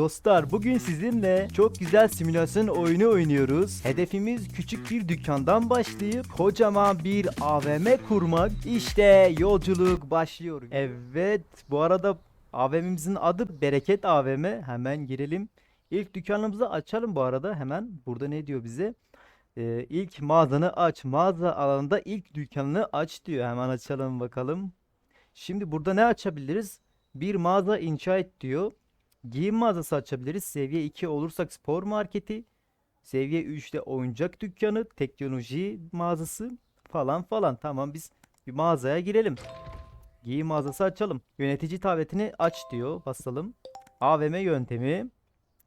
Dostlar bugün sizinle çok güzel simülasyon oyunu oynuyoruz. Hedefimiz küçük bir dükkandan başlayıp kocaman bir AVM kurmak. İşte yolculuk başlıyor. Evet bu arada AVM'imizin adı Bereket AVM. Hemen girelim. İlk dükkanımızı açalım bu arada hemen. Burada ne diyor bize? Ee, ilk mağazanı aç. Mağaza alanında ilk dükkanını aç diyor. Hemen açalım bakalım. Şimdi burada ne açabiliriz? Bir mağaza inşa et diyor. Giyim mağazası açabiliriz. Seviye 2 olursak spor marketi. Seviye 3'te oyuncak dükkanı, teknoloji mağazası falan falan. Tamam biz bir mağazaya girelim. Giyim mağazası açalım. Yönetici tabletini aç diyor. Basalım. AVM yöntemi.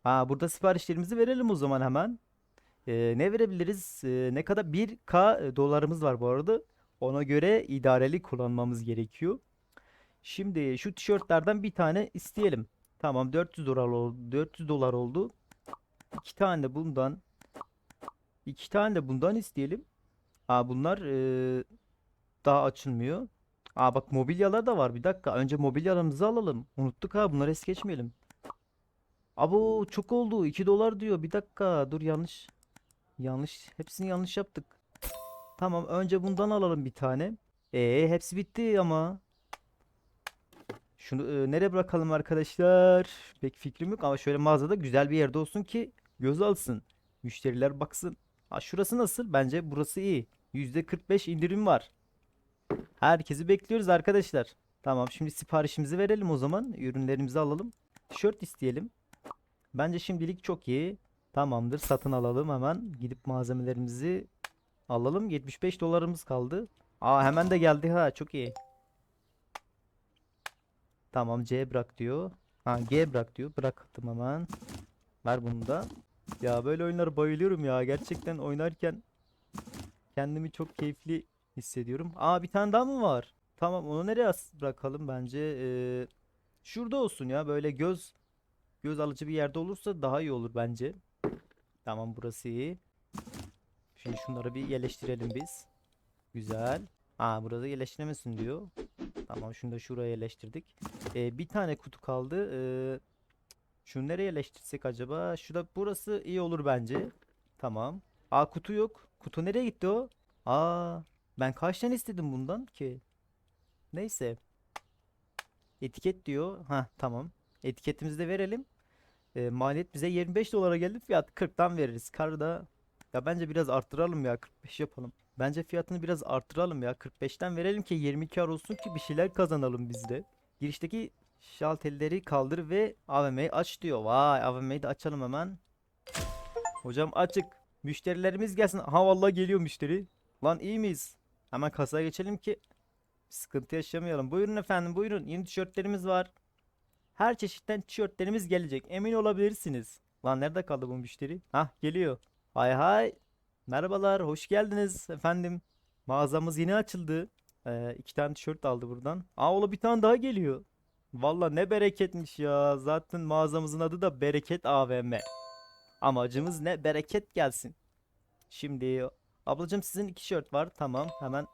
Ha burada siparişlerimizi verelim o zaman hemen. Ee, ne verebiliriz? Ee, ne kadar 1K dolarımız var bu arada. Ona göre idareli kullanmamız gerekiyor. Şimdi şu tişörtlerden bir tane isteyelim. Tamam 400 dolar oldu. 400 dolar oldu. İki tane de bundan. iki tane de bundan isteyelim. Aa bunlar eee, daha açılmıyor. Aa bak mobilyalar da var. Bir dakika. Önce mobilyalarımızı alalım. Unuttuk ha bunları es geçmeyelim. Abo çok oldu. 2 dolar diyor. Bir dakika. Dur yanlış. Yanlış. Hepsini yanlış yaptık. Tamam önce bundan alalım bir tane. Ee hepsi bitti ama. Şunu e, nereye bırakalım arkadaşlar? Pek fikrim yok ama şöyle mağazada güzel bir yerde olsun ki göz alsın. Müşteriler baksın. Ha şurası nasıl? Bence burası iyi. %45 indirim var. Herkesi bekliyoruz arkadaşlar. Tamam şimdi siparişimizi verelim o zaman. Ürünlerimizi alalım. Tişört isteyelim. Bence şimdilik çok iyi. Tamamdır satın alalım hemen. Gidip malzemelerimizi alalım. 75 dolarımız kaldı. Aa hemen de geldi ha çok iyi. Tamam C bırak diyor. Ha G bırak diyor. Bıraktım hemen. Ver bunu da. Ya böyle oyunlara bayılıyorum ya. Gerçekten oynarken kendimi çok keyifli hissediyorum. Aa bir tane daha mı var? Tamam onu nereye bırakalım bence? Ee, şurada olsun ya. Böyle göz göz alıcı bir yerde olursa daha iyi olur bence. Tamam burası iyi. Şimdi şunları bir yerleştirelim biz. Güzel. Aa burada yerleştiremesin diyor. Tamam şunu da şuraya yerleştirdik. Ee, bir tane kutu kaldı. Ee, şunu nereye yerleştirsek acaba? Şurada burası iyi olur bence. Tamam. Aa kutu yok. Kutu nereye gitti o? Aa ben kaç tane istedim bundan ki? Neyse. Etiket diyor. Ha tamam. Etiketimizi de verelim. Ee, maliyet bize 25 dolara geldi. Fiyat 40'tan veririz. Karı da ya bence biraz arttıralım ya 45 yapalım. Bence fiyatını biraz arttıralım ya 45'ten verelim ki 20 kar olsun ki bir şeyler kazanalım biz de. Girişteki şalterleri kaldır ve AVM'yi aç diyor. Vay AVM'yi de açalım hemen. Hocam açık. Müşterilerimiz gelsin. Ha vallahi geliyor müşteri. Lan iyi miyiz? Hemen kasaya geçelim ki sıkıntı yaşamayalım. Buyurun efendim buyurun. Yeni tişörtlerimiz var. Her çeşitten tişörtlerimiz gelecek. Emin olabilirsiniz. Lan nerede kaldı bu müşteri? Hah geliyor. Hay hay. Merhabalar, hoş geldiniz efendim. Mağazamız yeni açıldı. Ee, iki tane tişört aldı buradan. Aa ola bir tane daha geliyor. Valla ne bereketmiş ya. Zaten mağazamızın adı da Bereket AVM. Amacımız ne? Bereket gelsin. Şimdi ablacığım sizin iki tişört var. Tamam hemen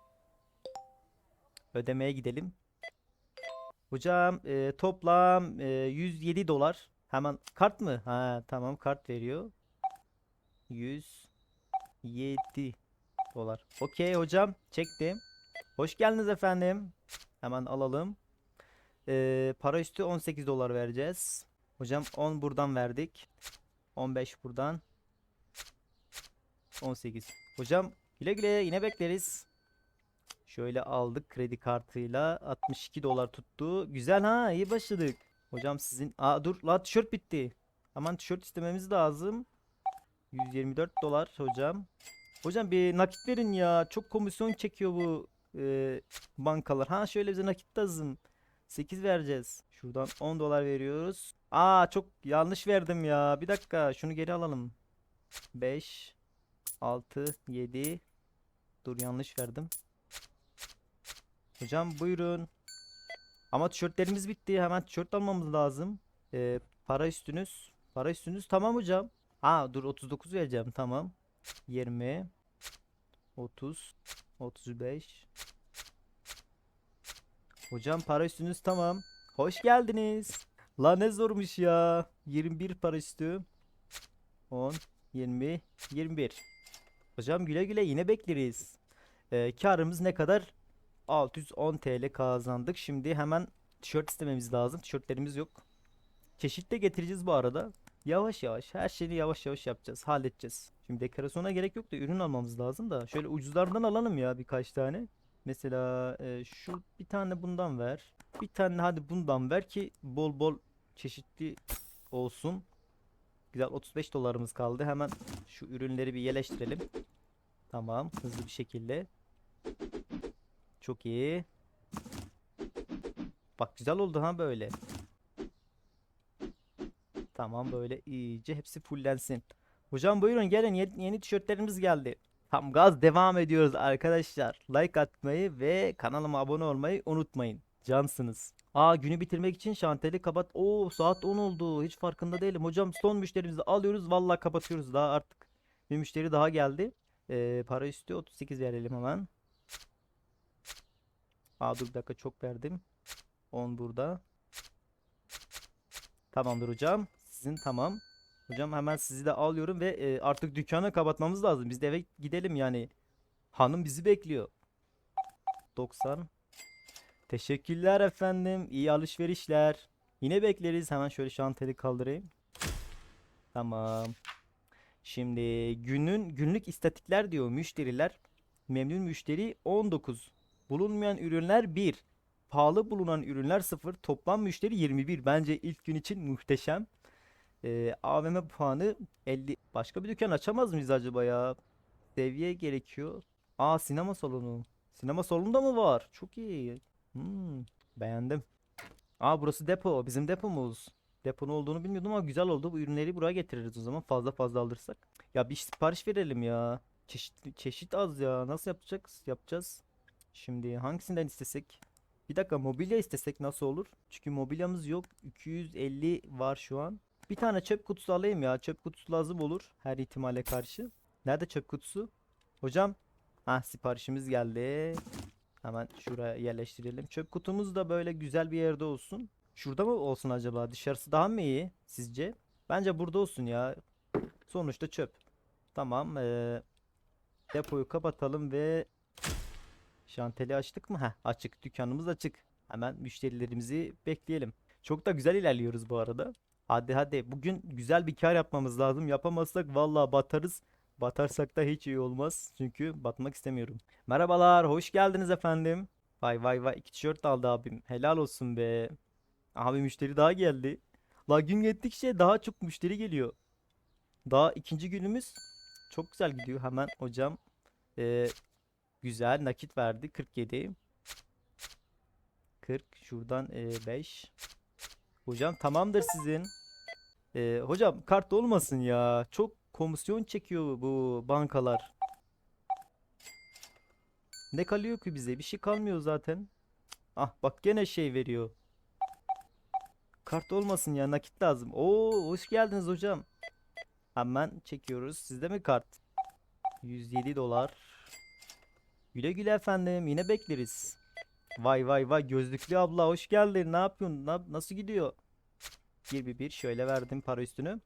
ödemeye gidelim. Hocam e, toplam e, 107 dolar. Hemen kart mı? Ha tamam kart veriyor. 107 dolar. Okey hocam çektim. Hoş geldiniz efendim. Hemen alalım. Ee, para üstü 18 dolar vereceğiz. Hocam 10 buradan verdik. 15 buradan. 18. Hocam güle güle yine bekleriz. Şöyle aldık kredi kartıyla 62 dolar tuttu. Güzel ha iyi başladık. Hocam sizin... Aa dur la tişört bitti. Aman tişört istememiz lazım. 124 dolar hocam. Hocam bir nakit verin ya. Çok komisyon çekiyor bu e, bankalar. Ha şöyle bize nakit lazım. 8 vereceğiz. Şuradan 10 dolar veriyoruz. Aa çok yanlış verdim ya. Bir dakika şunu geri alalım. 5 6 7 Dur yanlış verdim. Hocam buyurun. Ama tişörtlerimiz bitti. Hemen tişört almamız lazım. Ee, para üstünüz. Para üstünüz tamam hocam. Aa dur 39 vereceğim tamam. 20 30 35 Hocam para üstünüz tamam. Hoş geldiniz. La ne zormuş ya. 21 para üstü. 10, 20, 21. Hocam güle güle yine bekleriz. Ee, karımız ne kadar? 610 TL kazandık. Şimdi hemen tişört istememiz lazım. Tişörtlerimiz yok. Çeşit de getireceğiz bu arada. Yavaş yavaş her şeyi yavaş yavaş yapacağız. Halledeceğiz. Şimdi dekorasyona gerek yok da ürün almamız lazım da. Şöyle ucuzlardan alalım ya birkaç tane. Mesela e, şu bir tane bundan ver. Bir tane hadi bundan ver ki bol bol çeşitli olsun. Güzel 35 dolarımız kaldı. Hemen şu ürünleri bir yerleştirelim. Tamam hızlı bir şekilde. Çok iyi. Bak güzel oldu ha böyle. Tamam böyle iyice hepsi fullensin. Hocam buyurun gelin yeni, yeni tişörtlerimiz geldi. Tam gaz devam ediyoruz arkadaşlar. Like atmayı ve kanalıma abone olmayı unutmayın. Cansınız. Aa günü bitirmek için şanteli kapat. Oo saat 10 oldu. Hiç farkında değilim. Hocam son müşterimizi alıyoruz. Vallahi kapatıyoruz. Daha artık bir müşteri daha geldi. Ee, para üstü 38 verelim hemen. Aa dur bir dakika çok verdim. 10 burada. Tamamdır hocam. Sizin tamam. Hocam hemen sizi de alıyorum ve e, artık dükkanı kapatmamız lazım. Biz de eve gidelim yani. Hanım bizi bekliyor. 90. Teşekkürler efendim. İyi alışverişler. Yine bekleriz. Hemen şöyle şanteli kaldırayım. Tamam. Şimdi günün günlük istatikler diyor müşteriler. Memnun müşteri 19. Bulunmayan ürünler 1. Pahalı bulunan ürünler 0. Toplam müşteri 21. Bence ilk gün için muhteşem. Ee, AVM puanı 50. Başka bir dükkan açamaz mıyız acaba ya? Seviye gerekiyor. Aa sinema salonu. Sinema salonu da mı var? Çok iyi. Hmm, beğendim. Aa burası depo. Bizim depomuz. Depo ne olduğunu bilmiyordum ama güzel oldu. Bu ürünleri buraya getiririz o zaman. Fazla fazla alırsak. Ya bir sipariş verelim ya. Çeşit, çeşit az ya. Nasıl yapacağız? Yapacağız. Şimdi hangisinden istesek? Bir dakika mobilya istesek nasıl olur? Çünkü mobilyamız yok. 250 var şu an. Bir tane çöp kutusu alayım ya. Çöp kutusu lazım olur her ihtimale karşı. Nerede çöp kutusu? Hocam. Ha siparişimiz geldi. Hemen şuraya yerleştirelim. Çöp kutumuz da böyle güzel bir yerde olsun. Şurada mı olsun acaba? Dışarısı daha mı iyi sizce? Bence burada olsun ya. Sonuçta çöp. Tamam. eee, depoyu kapatalım ve şanteli açtık mı? Heh, açık. Dükkanımız açık. Hemen müşterilerimizi bekleyelim. Çok da güzel ilerliyoruz bu arada. Hadi hadi. Bugün güzel bir kar yapmamız lazım. Yapamazsak vallahi batarız. Batarsak da hiç iyi olmaz. Çünkü batmak istemiyorum. Merhabalar, hoş geldiniz efendim. Vay vay vay, iki tişört aldı abim. Helal olsun be. Abi müşteri daha geldi. La gün geçtikçe daha çok müşteri geliyor. Daha ikinci günümüz çok güzel gidiyor. Hemen hocam ee, güzel nakit verdi. 47. 40 şuradan 5. Hocam tamamdır sizin. Ee, hocam kart olmasın ya. Çok komisyon çekiyor bu bankalar. Ne kalıyor ki bize? Bir şey kalmıyor zaten. Ah bak gene şey veriyor. Kart olmasın ya nakit lazım. Oo hoş geldiniz hocam. Hemen çekiyoruz. Sizde mi kart? 107 dolar. Güle güle efendim. Yine bekleriz. Vay vay vay gözlüklü abla hoş geldin. Ne yapıyorsun? Na- nasıl gidiyor? 21 şöyle verdim para üstünü.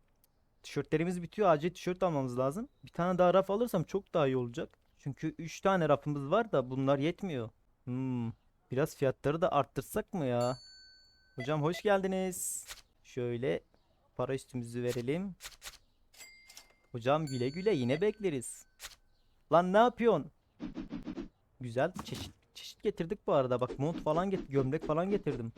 Tişörtlerimiz bitiyor. Acil tişört almamız lazım. Bir tane daha raf alırsam çok daha iyi olacak. Çünkü 3 tane rafımız var da bunlar yetmiyor. Hmm. Biraz fiyatları da arttırsak mı ya? Hocam hoş geldiniz. Şöyle para üstümüzü verelim. Hocam güle güle yine bekleriz. Lan ne yapıyorsun? Güzel çeşit çeşit getirdik bu arada. Bak mont falan get gömlek falan getirdim.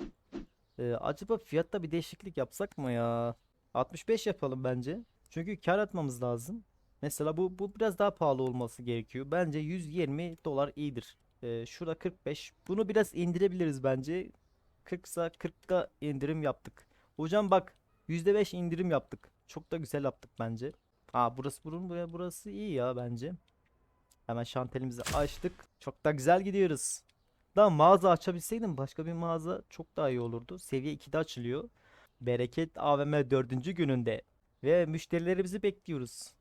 Ee, acaba fiyatta bir değişiklik yapsak mı ya? 65 yapalım bence. Çünkü kar atmamız lazım. Mesela bu bu biraz daha pahalı olması gerekiyor. Bence 120 dolar iyidir. Ee, şurada 45. Bunu biraz indirebiliriz bence. 40 ise 40'da indirim yaptık. Hocam bak %5 indirim yaptık. Çok da güzel yaptık bence. Aa burası burun burası iyi ya bence. Hemen şantelimizi açtık. Çok da güzel gidiyoruz. Daha mağaza açabilseydim başka bir mağaza çok daha iyi olurdu. Seviye 2'de açılıyor. Bereket AVM 4. gününde. Ve müşterilerimizi bekliyoruz.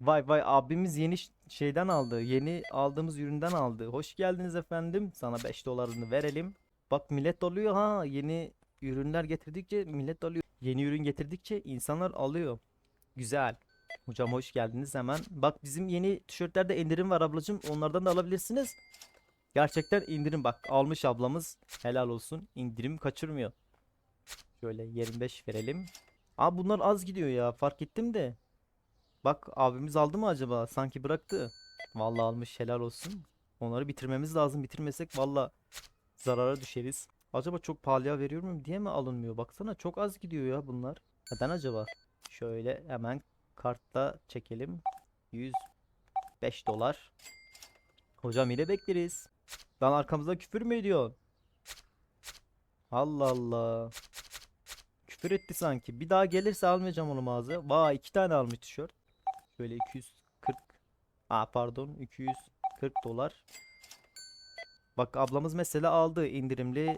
Vay vay abimiz yeni şeyden aldı. Yeni aldığımız üründen aldı. Hoş geldiniz efendim. Sana 5 dolarını verelim. Bak millet oluyor ha. Yeni ürünler getirdikçe millet alıyor. Yeni ürün getirdikçe insanlar alıyor. Güzel. Hocam hoş geldiniz hemen. Bak bizim yeni tişörtlerde indirim var ablacığım. Onlardan da alabilirsiniz. Gerçekten indirim bak almış ablamız. Helal olsun. İndirim kaçırmıyor. Şöyle 25 verelim. Aa bunlar az gidiyor ya. Fark ettim de. Bak abimiz aldı mı acaba? Sanki bıraktı. Vallahi almış helal olsun. Onları bitirmemiz lazım. Bitirmesek valla zarara düşeriz. Acaba çok pahalıya veriyor muyum diye mi alınmıyor? Baksana çok az gidiyor ya bunlar. Neden acaba? Şöyle hemen kartta çekelim. 105 dolar. Hocam yine bekleriz. Lan arkamızda küfür mü ediyor? Allah Allah. Küfür etti sanki. Bir daha gelirse almayacağım onu mağaza. Vay iki tane almış tişört. Şöyle 240. Aa pardon 240 dolar. Bak ablamız mesela aldı indirimli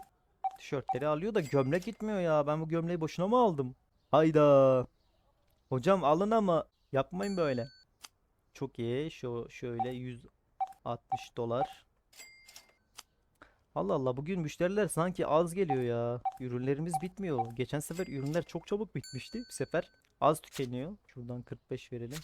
tişörtleri alıyor da gömlek gitmiyor ya. Ben bu gömleği boşuna mı aldım? Hayda. Hocam alın ama yapmayın böyle. Çok iyi. Şu şöyle 160 dolar. Allah Allah bugün müşteriler sanki az geliyor ya. Ürünlerimiz bitmiyor. Geçen sefer ürünler çok çabuk bitmişti. Bu sefer az tükeniyor. Şuradan 45 verelim.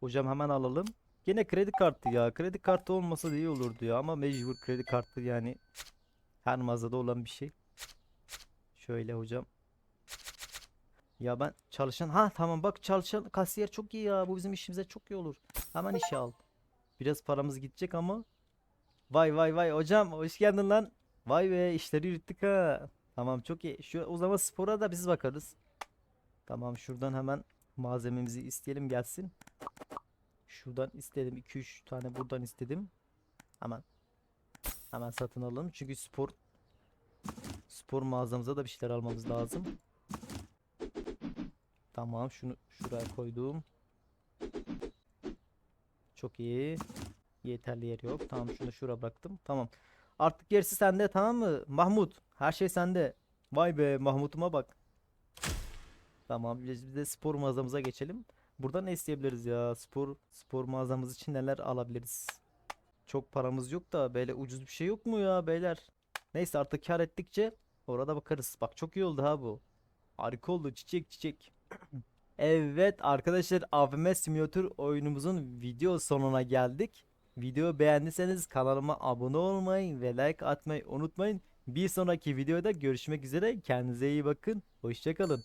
Hocam hemen alalım. Gene kredi kartı ya. Kredi kartı olmasa da iyi olurdu ya. Ama mecbur kredi kartı yani. Her mağazada olan bir şey. Şöyle hocam. Ya ben çalışan ha tamam bak çalışan kasiyer çok iyi ya. Bu bizim işimize çok iyi olur. Hemen işe al. Biraz paramız gidecek ama. Vay vay vay hocam hoş geldin lan. Vay be işleri yürüttük ha. Tamam çok iyi. Şu o zaman spora da biz bakarız. Tamam şuradan hemen malzememizi isteyelim gelsin. Şuradan istedim 2-3 tane buradan istedim. Hemen hemen satın alalım. Çünkü spor spor mağazamıza da bir şeyler almamız lazım. Tamam şunu şuraya koydum. Çok iyi. Yeterli yer yok. Tamam şunu da şuraya bıraktım. Tamam. Artık gerisi sende tamam mı? Mahmut. Her şey sende. Vay be Mahmut'uma bak. Tamam biz de spor mağazamıza geçelim. Burada ne isteyebiliriz ya? Spor spor mağazamız için neler alabiliriz? Çok paramız yok da böyle ucuz bir şey yok mu ya beyler? Neyse artık kar ettikçe orada bakarız. Bak çok iyi oldu ha bu. Harika oldu çiçek çiçek. Evet arkadaşlar AVM Simulator oyunumuzun video sonuna geldik. Video beğendiyseniz kanalıma abone olmayı ve like atmayı unutmayın. Bir sonraki videoda görüşmek üzere. Kendinize iyi bakın. Hoşçakalın.